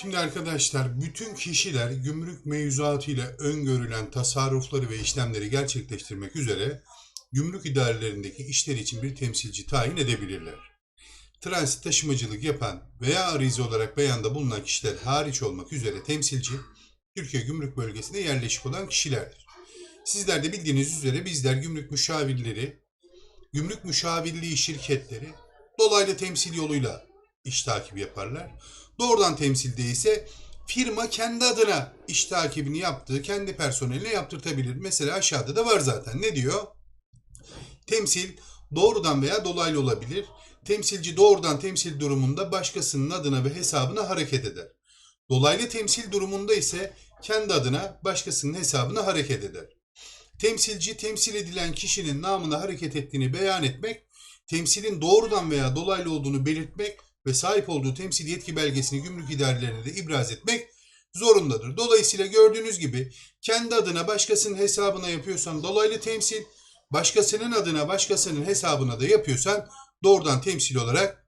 Şimdi arkadaşlar bütün kişiler gümrük mevzuatı ile öngörülen tasarrufları ve işlemleri gerçekleştirmek üzere gümrük idarelerindeki işler için bir temsilci tayin edebilirler. Transit taşımacılık yapan veya arizi olarak beyanda bulunan kişiler hariç olmak üzere temsilci Türkiye Gümrük Bölgesi'nde yerleşik olan kişilerdir. Sizler de bildiğiniz üzere bizler gümrük müşavirleri, gümrük müşavirliği şirketleri dolaylı temsil yoluyla iş takibi yaparlar. Doğrudan temsilde ise firma kendi adına iş takibini yaptığı, kendi personeline yaptırtabilir. Mesela aşağıda da var zaten. Ne diyor? Temsil doğrudan veya dolaylı olabilir. Temsilci doğrudan temsil durumunda başkasının adına ve hesabına hareket eder. Dolaylı temsil durumunda ise kendi adına başkasının hesabına hareket eder. Temsilci temsil edilen kişinin namına hareket ettiğini beyan etmek, temsilin doğrudan veya dolaylı olduğunu belirtmek ve sahip olduğu temsil yetki belgesini gümrük idarelerine de ibraz etmek zorundadır. Dolayısıyla gördüğünüz gibi kendi adına başkasının hesabına yapıyorsan dolaylı temsil, başkasının adına başkasının hesabına da yapıyorsan doğrudan temsil olarak